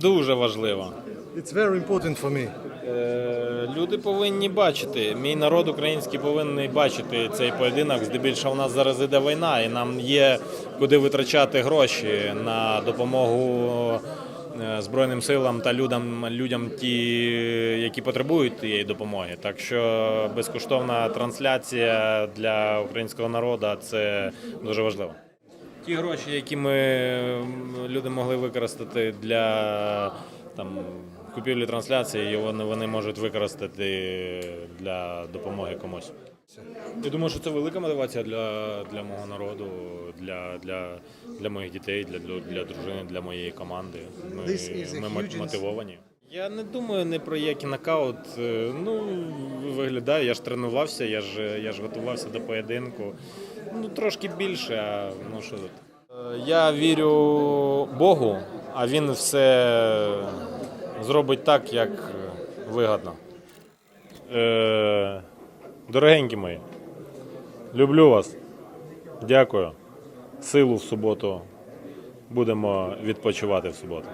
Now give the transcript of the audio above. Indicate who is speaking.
Speaker 1: дуже важливо.
Speaker 2: It's very important for me.
Speaker 1: Е, Люди повинні бачити. Мій народ український повинен бачити цей поєдинок. Здебільшого у нас зараз іде війна, і нам є куди витрачати гроші на допомогу е, Збройним силам та людям, людям ті, які потребують тієї допомоги. Так що безкоштовна трансляція для українського народу це дуже важливо. Ті гроші, які ми люди могли використати для там купівлі трансляції, вони, вони можуть використати для допомоги комусь. Я думаю, що це велика мотивація для, для мого народу, для, для, для моїх дітей, для, для, дружини, для моєї команди. Ми, ми мотивовані. Я не думаю не про який нокаут. Е, Ну, виглядає, я ж тренувався, я ж, я ж готувався до поєдинку. Ну, трошки більше, а ну що тут. Е, Я вірю Богу, а він все зробить так, як вигодно. Е, дорогенькі мої, люблю вас. Дякую. Силу в суботу. Будемо відпочивати в суботу.